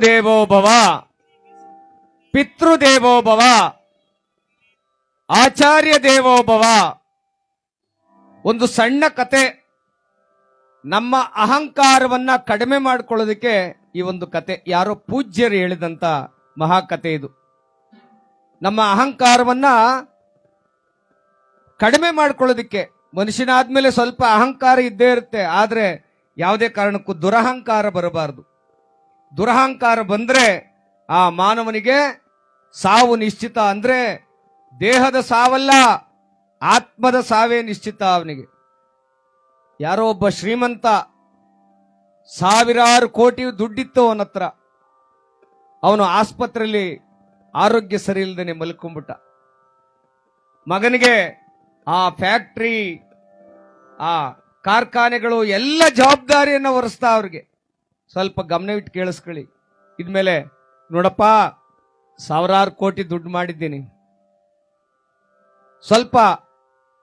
ದೇವೋ ಪಿತೃದೇವೋಭವ. ಪಿತೃದೇವೋ ಭವ ಆಚಾರ್ಯ ದೇವೋಭವ ಒಂದು ಸಣ್ಣ ಕತೆ. ನಮ್ಮ ಅಹಂಕಾರವನ್ನ ಕಡಿಮೆ ಮಾಡಿಕೊಳ್ಳೋದಕ್ಕೆ ಈ ಒಂದು ಕತೆ. ಯಾರೋ ಪೂಜ್ಯರು ಹೇಳಿದಂತ ಮಹಾಕತೆ ಇದು. ನಮ್ಮ ಅಹಂಕಾರವನ್ನ ಕಡಿಮೆ ಮಾಡ್ಕೊಳ್ಳೋದಕ್ಕೆ. ಮನುಷ್ಯನಾದ್ಮೇಲೆ ಸ್ವಲ್ಪ ಅಹಂಕಾರ ಇದ್ದೇ ಇರುತ್ತೆ. ಆದ್ರೆ ಯಾವುದೇ ಕಾರಣಕ್ಕೂ ದುರಹಂಕಾರ ಬರಬಾರದು. ದುರಹಂಕಾರ ಬಂದ್ರೆ ಆ ಮಾನವನಿಗೆ ಸಾವು ನಿಶ್ಚಿತ ಅಂದ್ರೆ ದೇಹದ ಸಾವಲ್ಲ, ಆತ್ಮದ ಸಾವೇ ನಿಶ್ಚಿತ ಅವನಿಗೆ. ಯಾರೋ ಒಬ್ಬ ಶ್ರೀಮಂತ ಸಾವಿರಾರು ಕೋಟಿ ದುಡ್ಡಿತ್ತು ಅವನ ಹತ್ರ. ಅವನು ಆಸ್ಪತ್ರೆಯಲ್ಲಿ ಆರೋಗ್ಯ ಸರಿ ಇಲ್ಲದೆ ಮಲ್ಕೊಂಡ್ಬಿಟ್ಟ ಮಗನಿಗೆ ಆ ಫ್ಯಾಕ್ಟ್ರಿ, ಆ ಕಾರ್ಖಾನೆಗಳು ಎಲ್ಲ ಜವಾಬ್ದಾರಿಯನ್ನು ಹೊರಿಸ್ತಾ ಅವ್ರಿಗೆ. ಸ್ವಲ್ಪ ಗಮನವಿಟ್ಟು ಕೇಳಿಸ್ಕೊಳ್ಳಿ. ಇದ್ಮೇಲೆ, ನೋಡಪ್ಪ, ಸಾವಿರಾರು ಕೋಟಿ ದುಡ್ಡು ಮಾಡಿದ್ದೀನಿ. ಸ್ವಲ್ಪ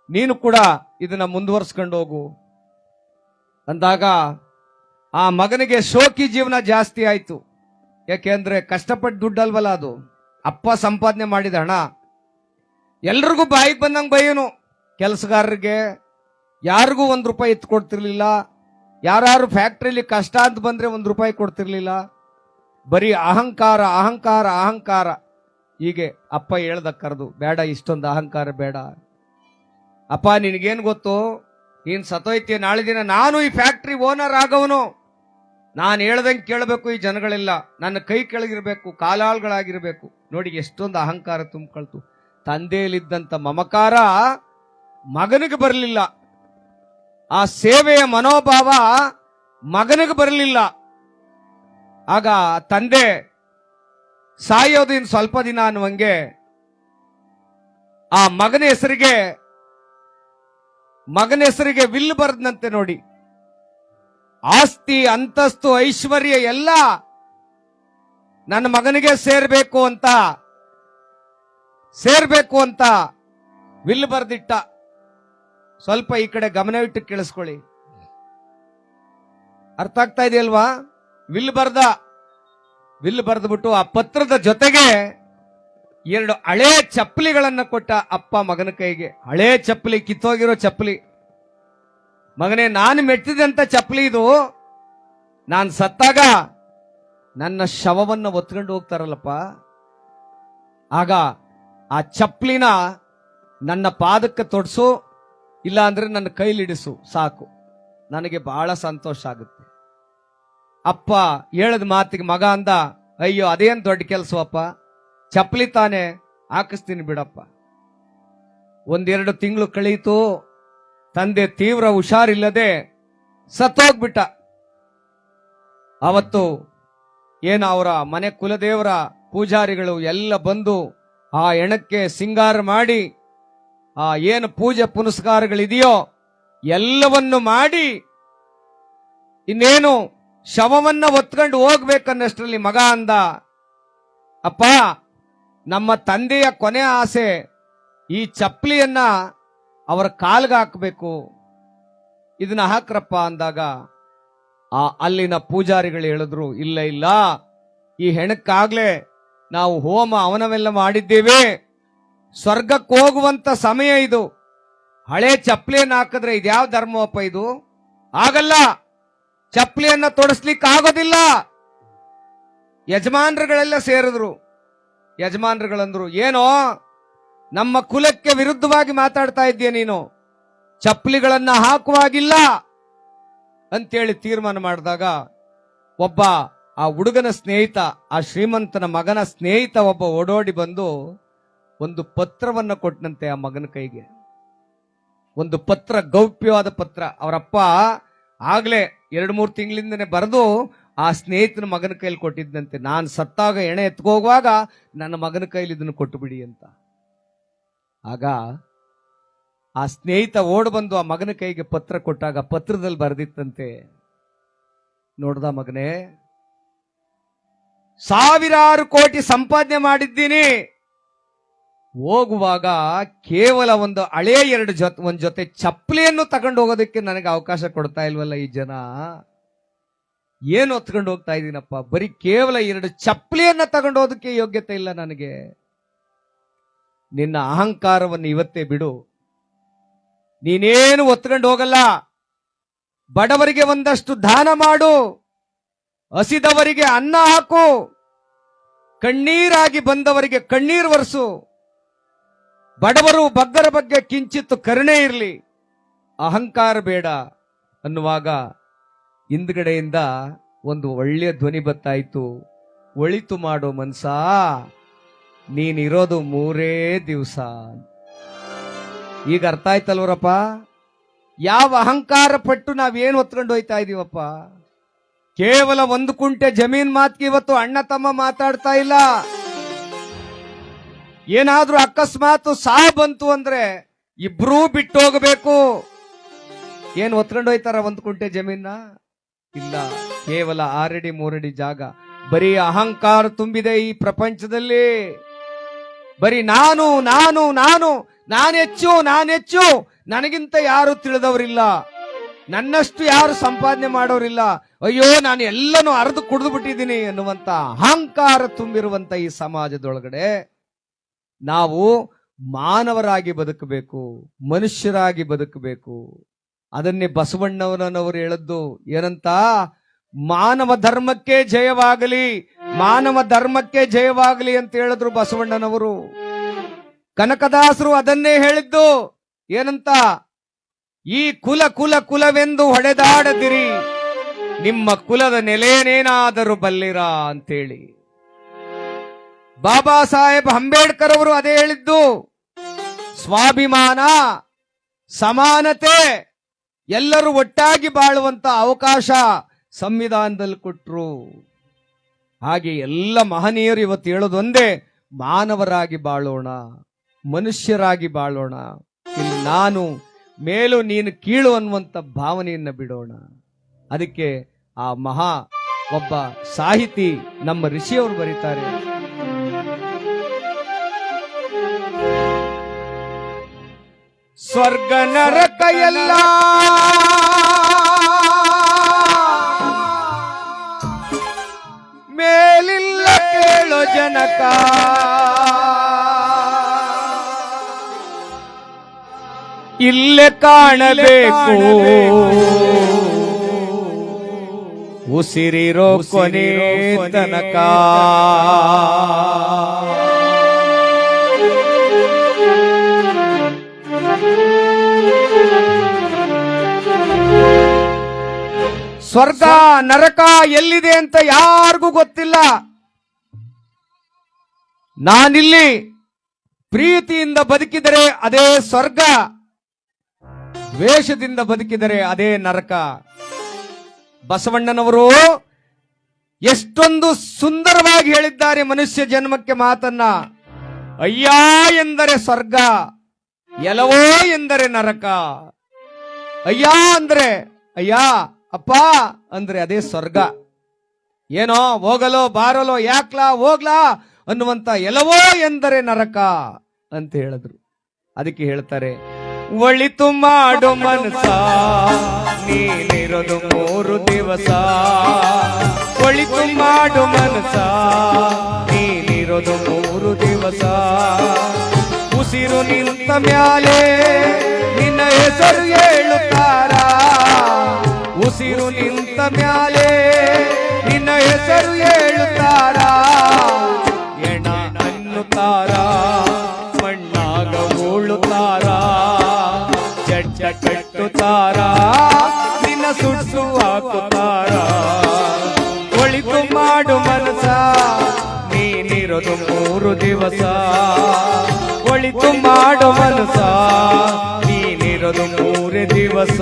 ನೀನು ಕೂಡ ಇದನ್ನ ಮುಂದುವರ್ಸ್ಕೊಂಡು ಹೋಗು. ಅಂದಾಗ ಆ ಮಗನಿಗೆ ಶೋಕಿ ಜೀವನ ಜಾಸ್ತಿ ಆಯ್ತು. ಯಾಕೆಂದ್ರೆ ಕಷ್ಟಪಟ್ಟು ದುಡ್ಡಲ್ವಲ್ಲ ಅದು. ಅಪ್ಪ ಸಂಪಾದನೆ ಮಾಡಿದ ಹಣ. ಎಲ್ರಿಗೂ ಬಾಯಿಗೆ ಬಂದಂಗೆ ಬೈಯನು. ಕೆಲಸಗಾರರಿಗೆ ಯಾರಿಗೂ ಒಂದು ರೂಪಾಯಿ ಎತ್ತು ಕೊಡ್ತಿರ್ಲಿಲ್ಲ ಯಾರು ಫ್ಯಾಕ್ಟ್ರಿಲಿ ಕಷ್ಟ ಅಂತ ಬಂದ್ರೆ ಒಂದು ರೂಪಾಯಿ ಕೊಡ್ತಿರ್ಲಿಲ್ಲ. ಬರೀ ಅಹಂಕಾರ ಅಹಂಕಾರ ಅಹಂಕಾರ. ಹೀಗೆ ಅಪ್ಪ ಹೇಳ್ದ ಕರೆದು, ಬೇಡ, ಇಷ್ಟೊಂದು ಅಹಂಕಾರ ಬೇಡ. ಅಪ್ಪ, ನಿನಗೇನು ಗೊತ್ತು? ನೀನ್ ಸತೋಯ್ತೀಯ ನಾಳೆ ದಿನ ನಾನು ಈ ಫ್ಯಾಕ್ಟ್ರಿ ಓನರ್ ಆಗವನು. ನಾನು ಹೇಳ್ದಂಗೆ ಕೇಳಬೇಕು ಈ ಜನಗಳೆಲ್ಲ. ನನ್ನ ಕೈ ಕೆಳಗಿರಬೇಕು, ಕಾಲಾಳ್ಗಳಾಗಿರಬೇಕು. ನೋಡಿ, ಎಷ್ಟೊಂದು ಅಹಂಕಾರ ತುಂಬಿಕೊಳ್ತು. ತಂದೆಯಲ್ಲಿದ್ದಂಥ ಮಮಕಾರ ಮಗನಿಗೆ ಬರಲಿಲ್ಲ. ಆ ಸೇವೆಯ ಮನೋಭಾವ ಮಗನಿಗೆ ಬರಲಿಲ್ಲ. ಆಗ ತಂದೆ ಸಾಯೋದು ಸ್ವಲ್ಪ ದಿನ ಅನ್ನುವಂಗೆ ಆ ಮಗನ ಹೆಸರಿಗೆ ಮಗನ ಹೆಸರಿಗೆ ವಿಲ್ ಬರೆದಂತೆ ನೋಡಿ. ಆಸ್ತಿ, ಅಂತಸ್ತು, ಐಶ್ವರ್ಯ ಎಲ್ಲ ನನ್ನ ಮಗನಿಗೆ ಸೇರ್ಬೇಕು ಅಂತ ಸೇರ್ಬೇಕು ಅಂತ ವಿಲ್ ಬರೆದಿಟ್ಟ. ಸ್ವಲ್ಪ ಈ ಕಡೆ ಗಮನವಿಟ್ಟು ಕೇಳಿಸ್ಕೊಳ್ಳಿ. ಅರ್ಥ ಆಗ್ತಾ ಇದೆಯಲ್ವಾ? ವಿಲ್ ಬರ್ದ. ವಿಲ್ ಬರೆದ್ಬಿಟ್ಟು ಆ ಪತ್ರದ ಜೊತೆಗೆ ಎರಡು ಹಳೆ ಚಪ್ಪಲಿಗಳನ್ನ ಕೊಟ್ಟ ಅಪ್ಪ ಮಗನ ಕೈಗೆ. ಹಳೆ ಚಪ್ಪಲಿ, ಕಿತ್ತೋಗಿರೋ ಚಪ್ಪಲಿ. ಮಗನೇ, ನಾನು ಮೆಟ್ಟಿದಂತ ಚಪ್ಪಲಿ ಇದು. ನಾನು ಸತ್ತಾಗ ನನ್ನ ಶವವನ್ನ ಒತ್ಕೊಂಡು ಹೋಗ್ತಾರಲ್ಲಪ್ಪ. ಆಗ ಆ ಚಪ್ಪಲಿನ ನನ್ನ ಪಾದಕ್ಕೆ ತೊಡಸು ಇಲ್ಲ ನನ್ನ ಕೈಲಿಡಿಸು, ಸಾಕು. ನನಗೆ ಬಹಳ ಸಂತೋಷ ಆಗುತ್ತೆ. ಅಪ್ಪ ಹೇಳದ ಮಾತಿಗೆ ಮಗ ಅಂದ, ಅಯ್ಯೋ, ಅದೇನ್ ದೊಡ್ಡ ಕೆಲಸವಪ್ಪ? ಚಪ್ಪಲಿ ತಾನೆ ಹಾಕಿಸ್ತೀನಿ ಬಿಡಪ್ಪ. ಒಂದೆರಡು ತಿಂಗಳು ಕಳೀತು, ತಂದೆ ತೀವ್ರ ಹುಷಾರಿಲ್ಲದೆ ಸತ್ತೋಗ್ಬಿಟ್ಟ. ಅವತ್ತು ಏನು ಅವರ ಮನೆ ಕುಲದೇವರ ಪೂಜಾರಿಗಳು ಎಲ್ಲ ಬಂದು ಆ ಎಣಕ್ಕೆ ಸಿಂಗಾರ ಮಾಡಿ ಆ ಏನು ಪೂಜೆ ಪುನಸ್ಕಾರಗಳಿದೆಯೋ ಎಲ್ಲವನ್ನು ಮಾಡಿ ಇನ್ನೇನು ಶವವನ್ನ ಹೊತ್ಕೊಂಡು ಹೋಗ್ಬೇಕನ್ನಷ್ಟರಲ್ಲಿ ಮಗ ಅಂದ, ಅಪ್ಪ, ನಮ್ಮ ತಂದೆಯ ಕೊನೆ ಆಸೆ ಈ ಚಪ್ಪಲಿಯನ್ನ ಅವರ ಕಾಲ್ಗೆ ಹಾಕಬೇಕು. ಇದನ್ನ ಹಾಕ್ರಪ್ಪ ಅಂದಾಗ ಆ ಅಲ್ಲಿನ ಪೂಜಾರಿಗಳು ಹೇಳಿದ್ರು, ಇಲ್ಲ ಇಲ್ಲ, ಈ ಹೆಣಕ್ಕಾಗ್ಲೆ ನಾವು ಹೋಮ ಅವನವೆಲ್ಲ ಮಾಡಿದ್ದೇವೆ. ಸ್ವರ್ಗಕ್ಕೆ ಹೋಗುವಂತ ಸಮಯ ಇದು. ಹಳೆ ಚಪ್ಪಲಿಯನ್ನು ಹಾಕಿದ್ರೆ ಇದ್ಯಾವ ಧರ್ಮವಪ್ಪ ಇದು? ಆಗಲ್ಲ. ಚಪ್ಪಲಿಯನ್ನ ತೊಡಸ್ಲಿಕ್ಕೆ ಆಗೋದಿಲ್ಲ. ಯಜಮಾನ್ರುಗಳೆಲ್ಲ ಸೇರಿದ್ರು. ಯಜಮಾನ್ರುಗಳಂದ್ರು, ಏನೋ, ನಮ್ಮ ಕುಲಕ್ಕೆ ವಿರುದ್ಧವಾಗಿ ಮಾತಾಡ್ತಾ ಇದ್ದೀಯ ನೀನು? ಚಪ್ಪಲಿಗಳನ್ನ ಹಾಕುವಾಗಿಲ್ಲ. ಅಂತೇಳಿ ತೀರ್ಮಾನ ಮಾಡಿದಾಗ ಒಬ್ಬ ಆ ಹುಡುಗನ ಸ್ನೇಹಿತ, ಆ ಶ್ರೀಮಂತನ ಮಗನ ಸ್ನೇಹಿತ ಒಬ್ಬ ಓಡೋಡಿ ಬಂದು ಒಂದು ಪತ್ರವನ್ನ ಕೊಟ್ಟನಂತೆ ಆ ಮಗನ ಕೈಗೆ. ಒಂದು ಪತ್ರ, ಗೌಪ್ಯವಾದ ಪತ್ರ. ಅವರಪ್ಪ ಆಗ್ಲೇ ಎರಡು ಮೂರು ತಿಂಗಳಿಂದನೇ ಬರೆದು ಆ ಸ್ನೇಹಿತನ ಮಗನ ಕೈಲಿ ಕೊಟ್ಟಿದ್ದಂತೆ ನಾನು ಸತ್ತಾಗ ಎಣೆ ಎತ್ಕೋಗುವಾಗ ನನ್ನ ಮಗನ ಕೈಲಿ ಇದನ್ನು ಕೊಟ್ಟು ಬಿಡಿ ಅಂತ. ಆಗ ಆ ಸ್ನೇಹಿತ ಓಡ್ ಬಂದು ಆ ಮಗನ ಕೈಗೆ ಪತ್ರ ಕೊಟ್ಟಾಗ ಪತ್ರದಲ್ಲಿ ಬರೆದಿತ್ತಂತೆ. ನೋಡ್ದ ಮಗನೇ, ಸಾವಿರಾರು ಕೋಟಿ ಸಂಪಾದನೆ ಮಾಡಿದ್ದೀನಿ. ಹೋಗುವಾಗ ಕೇವಲ ಒಂದು ಹಳೆ ಎರಡು ಜೊತೆ ಒಂದು ಜೊತೆ ಚಪ್ಪಲಿಯನ್ನು ತಗೊಂಡು ಹೋಗೋದಕ್ಕೆ ನನಗೆ ಅವಕಾಶ ಕೊಡ್ತಾ ಇಲ್ವಲ್ಲ ಈ ಜನ? ಏನು ಹೊತ್ಕೊಂಡು ಹೋಗ್ತಾ ಇದ್ದೀನಪ್ಪ ಬರೀ ಕೇವಲ ಎರಡು ಚಪ್ಪಲಿಯನ್ನ ತಗೊಂಡು ಹೋದಕ್ಕೆ ಯೋಗ್ಯತೆ ಇಲ್ಲ ನನಗೆ. ನಿನ್ನ ಅಹಂಕಾರವನ್ನು ಇವತ್ತೇ ಬಿಡು. ನೀನೇನು ಒತ್ಕೊಂಡು ಹೋಗಲ್ಲ. ಬಡವರಿಗೆ ಒಂದಷ್ಟು ದಾನ ಮಾಡು. ಹಸಿದವರಿಗೆ ಅನ್ನ ಹಾಕು. ಕಣ್ಣೀರಾಗಿ ಬಂದವರಿಗೆ ಕಣ್ಣೀರು ಒರೆಸು. ಬಡವರು ಬಗ್ಗರ ಬಗ್ಗೆ ಕಿಂಚಿತ್ತು ಕರುಣೆ ಇರಲಿ, ಅಹಂಕಾರ ಬೇಡ ಅನ್ನುವಾಗ ಹಿಂದ್ಗಡೆಯಿಂದ ಒಂದು ಒಳ್ಳೆಯ ಧ್ವನಿ ಬತ್ತಾಯಿತು. ಒಳಿತು ಮಾಡೋ ಮನ್ಸ, ನೀನಿರೋದು ಮೂರೇ ದಿವಸ ಈಗ ಅರ್ಥ ಆಯ್ತಲ್ವರಪ್ಪ? ಯಾವ ಅಹಂಕಾರ ಪಟ್ಟು ನಾವೇನು ಹೊತ್ಕೊಂಡು ಹೋಯ್ತಾ ಇದೀವಪ್ಪ? ಕೇವಲ ಒಂದು ಕುಂಟೆ ಜಮೀನ್ ಮಾತ್ಗೆ ಇವತ್ತು ಅಣ್ಣ ತಮ್ಮ ಮಾತಾಡ್ತಾ ಇಲ್ಲ. ಏನಾದ್ರೂ ಅಕಸ್ಮಾತ್ ಸಾ ಬಂತು ಅಂದ್ರೆ ಇಬ್ರೂ ಬಿಟ್ಟು ಹೋಗಬೇಕು ಏನ್ ಒತ್ಕೊಂಡು ಹೋಯ್ತಾರ ಒಂದ್ ಕುಂಟೆ ಜಮೀನ? ಇಲ್ಲ, ಕೇವಲ ಆರಡಿ ಮೂರಡಿ ಜಾಗ. ಬರೀ ಅಹಂಕಾರ ತುಂಬಿದೆ ಈ ಪ್ರಪಂಚದಲ್ಲಿ. ಬರೀ ನಾನು ನಾನು ನಾನು, ನಾನೆಚ್ಚು ನಾನೆಚ್ಚು. ನನಗಿಂತ ಯಾರು ತಿಳಿದವರಿಲ್ಲ. ನನ್ನಷ್ಟು ಯಾರು ಸಂಪಾದನೆ ಮಾಡೋರಿಲ್ಲ. ಅಯ್ಯೋ, ನಾನು ಎಲ್ಲನೂ ಅರ್ದು ಕುಡಿದು ಬಿಟ್ಟಿದ್ದೀನಿ ಅನ್ನುವಂತ ಅಹಂಕಾರ ತುಂಬಿರುವಂತ ಈ ಸಮಾಜದೊಳಗಡೆ. ನಾವು ಮಾನವರಾಗಿ ಬದುಕಬೇಕು, ಮನುಷ್ಯರಾಗಿ ಬದುಕಬೇಕು. ಅದನ್ನೇ ಬಸವಣ್ಣವನವರು ಹೇಳದ್ದು ಏನಂತ? ಮಾನವ ಧರ್ಮಕ್ಕೆ ಜಯವಾಗಲಿ, ಮಾನವ ಧರ್ಮಕ್ಕೆ ಜಯವಾಗಲಿ ಅಂತ ಹೇಳಿದ್ರು ಬಸವಣ್ಣನವರು. ಕನಕದಾಸರು ಅದನ್ನೇ ಹೇಳಿದ್ದು ಏನಂತ? ಈ ಕುಲ ಕುಲ ಕುಲವೆಂದು ಹೊಡೆದಾಡದಿರಿ, ನಿಮ್ಮ ಕುಲದ ನೆಲೆಯನೇನಾದರೂ ಬಲ್ಲಿರ ಅಂತೇಳಿ. ಬಾಬಾ ಸಾಹೇಬ್ ಅಂಬೇಡ್ಕರ್ ಅವರು ಅದೇ ಹೇಳಿದ್ದು. ಸ್ವಾಭಿಮಾನ, ಸಮಾನತೆ, ಎಲ್ಲರೂ ಒಟ್ಟಾಗಿ ಬಾಳುವಂತ ಅವಕಾಶ ಸಂವಿಧಾನದಲ್ಲಿ ಕೊಟ್ರು. ಹಾಗೆ ಎಲ್ಲ ಮಹನೀಯರು ಇವತ್ತು ಹೇಳೋದೊಂದೇ, ಮಾನವರಾಗಿ ಬಾಳೋಣ, ಮನುಷ್ಯರಾಗಿ ಬಾಳೋಣ. ಇಲ್ಲಿ ನಾನು, ಮೇಲು ನೀನು ಕೀಳು ಅನ್ನುವಂತ ಭಾವನೆಯನ್ನ ಬಿಡೋಣ. ಅದಕ್ಕೆ ಆ ಮಹಾ ಒಬ್ಬ ಸಾಹಿತಿ ನಮ್ಮ ಋಷಿಯವರು ಬರೀತಾರೆ. ಸ್ವರ್ಗ ನರಕ ಎಲ್ಲ. ಮೇಲಿಲ್ಲ ಕೇಳೋ ಜನಕ. ಇಲ್ಲೇ ಕಾಣಬೇಕು. ಉಸಿರಿರೋ ಕೊನೆ ತನಕ. ಸ್ವರ್ಗ, ನರಕ ಎಲ್ಲಿದೆ ಅಂತ ಯಾರಿಗೂ ಗೊತ್ತಿಲ್ಲ. ನಾನಿಲ್ಲಿ ಪ್ರೀತಿಯಿಂದ ಬದುಕಿದರೆ ಅದೇ ಸ್ವರ್ಗ, ದ್ವೇಷದಿಂದ ಬದುಕಿದರೆ ಅದೇ ನರಕ. ಬಸವಣ್ಣನವರು ಎಷ್ಟೊಂದು ಸುಂದರವಾಗಿ ಹೇಳಿದ್ದಾರೆ ಮನುಷ್ಯ ಜನ್ಮಕ್ಕೆ ಮಾತನ್ನ. ಅಯ್ಯ ಎಂದರೆ ಸ್ವರ್ಗ. ಎಲವೋ ಎಂದರೆ ನರಕ. ಅಯ್ಯ ಅಂದ್ರೆ, ಅಯ್ಯ, ಅಪ್ಪ ಅಂದ್ರೆ ಅದೇ ಸ್ವರ್ಗ. ಏನೋ ಹೋಗಲೋ ಬಾರಲೋ ಯಾಕ್ಲಾ ಹೋಗ್ಲಾ ಅನ್ನುವಂತ ಎಲವೋ ಎಂದರೆ ನರಕ ಅಂತ ಹೇಳಿದ್ರು. ಅದಕ್ಕೆ ಹೇಳ್ತಾರೆ, ಒಳಿತು ಮಾಡು ಮನಸ ನೀನಿರೋದು ಮೂರು ದಿವಸ. ಒಳಿತು ಮಾಡು ಮನಸ ನೀನಿರೋದು ಮೂರು ದಿವಸ. ಉಸಿರು ನಿಂತ ಮ್ಯಾಲೆ ನಿನ್ನ ಹೆಸರು ಹೇಳುತ್ತಾರ? ಉಸಿರು ನಿಂತ ಮ್ಯಾಲೆ ನಿನ್ನ ಹೆಸರು ಹೇಳುತ್ತಾರ? ಎಣ ಅನ್ನುತ್ತಾರ? ಮಣ್ಣಾಗ ಉಳುತ್ತಾರ ಚಟ್ಟ ಕಟ್ಟುತ್ತಾರ? ನಿನ್ನ ಸುಟ್ಟು ಹಾಕುತ್ತಾರ? ಒಳಿತು ಮಾಡು ಮನಸ ನೀನಿರೋದು ಮೂರು ದಿವಸ. ಒಳಿತು ಮಾಡೋ ಮನಸ ನೀನಿರೋದು ಮೂರು ದಿವಸ.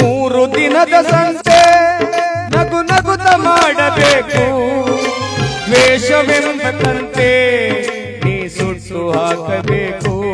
ಮೂರು ದಿನದ ಸಂತೆ ಮಾಡಬೇಕು. ದ್ವೇಷವೆಂಬಂತೆ ನೀ ಸುಟ್ಟು ಹಾಕಬೇಕು.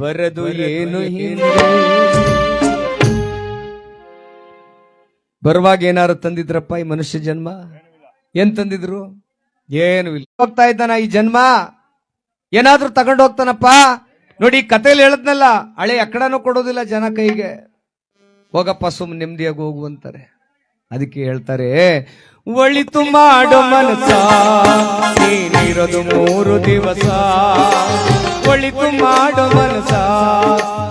ಬರದು ಏನು ಹಿಂದೆ? ಬರುವಾಗ ಏನಾರು ತಂದಿದ್ರಪ್ಪ ಈ ಮನುಷ್ಯ ಜನ್ಮ? ಏನ್ ತಂದಿದ್ರು? ಏನು ಇಲ್ಲ. ಹೋಗ್ತಾ ಇದ್ದಾನ ಈ ಜನ್ಮ? ಏನಾದ್ರೂ ತಗೊಂಡು ಹೋಗ್ತಾನಪ್ಪ? ನೋಡಿ ಈ ಕಥೆಯಲ್ಲಿ ಹೇಳದ್ನಲ್ಲ ಹಳೆ ಎಕ್ಕಡನೂ ಕೊಡೋದಿಲ್ಲ ಜನ ಕೈಗೆ. ಹೋಗಪ್ಪ ಸುಮ್ ನೆಮ್ಮದಿಯಾಗಿ ಹೋಗು ಅಂತಾರೆ. ಅದಕ್ಕೆ ಹೇಳ್ತಾರೆ ಒಳಿತು ಮಾಡೋ ಮನಸ ನೀನಿರೋದು ಮೂರು ದಿವಸ. ಒಳಿತು ಮಾಡೋ ಮನಸ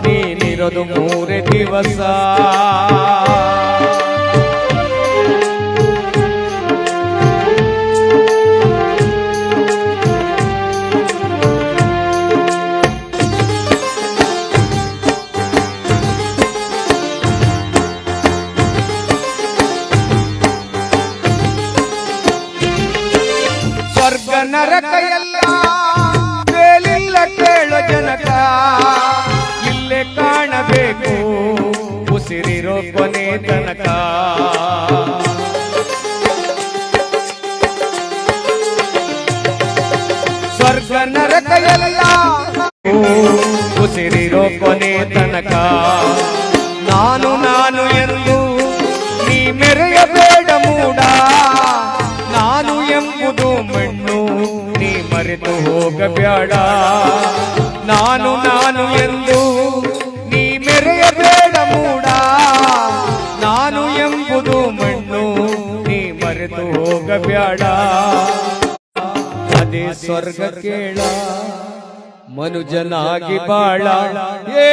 ನೀನಿರೋದು ಮೂರೇ ದಿವಸ. ಕೊನೆ ತನಕ ಸ್ವರ್ಗ ನರಕ ಎಲ್ಲ ಉಸಿರಿರೋ ಕೊನೆ ತನಕ ನಾನು ನಾನು ಎಂದು ನೀ ಮೆರೆಯಬೇಡ ಮೂಡ ನಾನು ಎಂಬುದು ಮಣ್ಣು ನೀ ಮರೆತು ಹೋಗಬೇಡ ನಾನು ನಾನು ಎಂದು ಮರೆತು ಬ್ಯಾಡ. ಅದೇ ಸ್ವರ್ಗ ಕೇಳ. ಮನುಜನಾಗಿ ಬಾಳ. ಏ,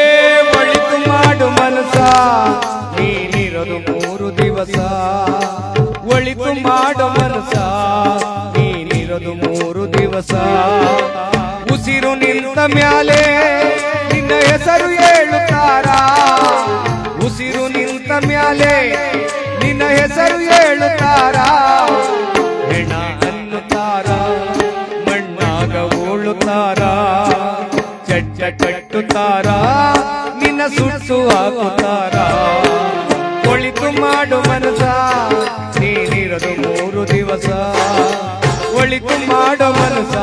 ಒಳಿತು ಮಾಡು ಮನಸ ನೀನಿರೋದು ಮೂರು ದಿವಸ. ಒಳಿತು ಮಾಡು ಮನಸ ನೀನಿರೋದು ಮೂರು ದಿವಸ. ಉಸಿರು ನಿಂತ ಮ್ಯಾಲೆ ನಿನ್ನ ಹೆಸರು ಹೇಳುತ್ತಾರ? ಉಸಿರು ನಿಂತ ಮ್ಯಾಲೆ ನಿನ್ನ ಹೆಸರು ಹೇಳುತ್ತಾರ? ಚಡ್ಡ ಕಟ್ಟುತ್ತಾರ ನಿನ್ನ ಸುಟ್ಟು ಹಾಕುತ್ತಾರ. ಒಳಿತು ಮಾಡು ಮನಸ ನೀನಿರೋದು ಮೂರು ದಿವಸ. ಒಳಿತು ಮಾಡು ಮನಸ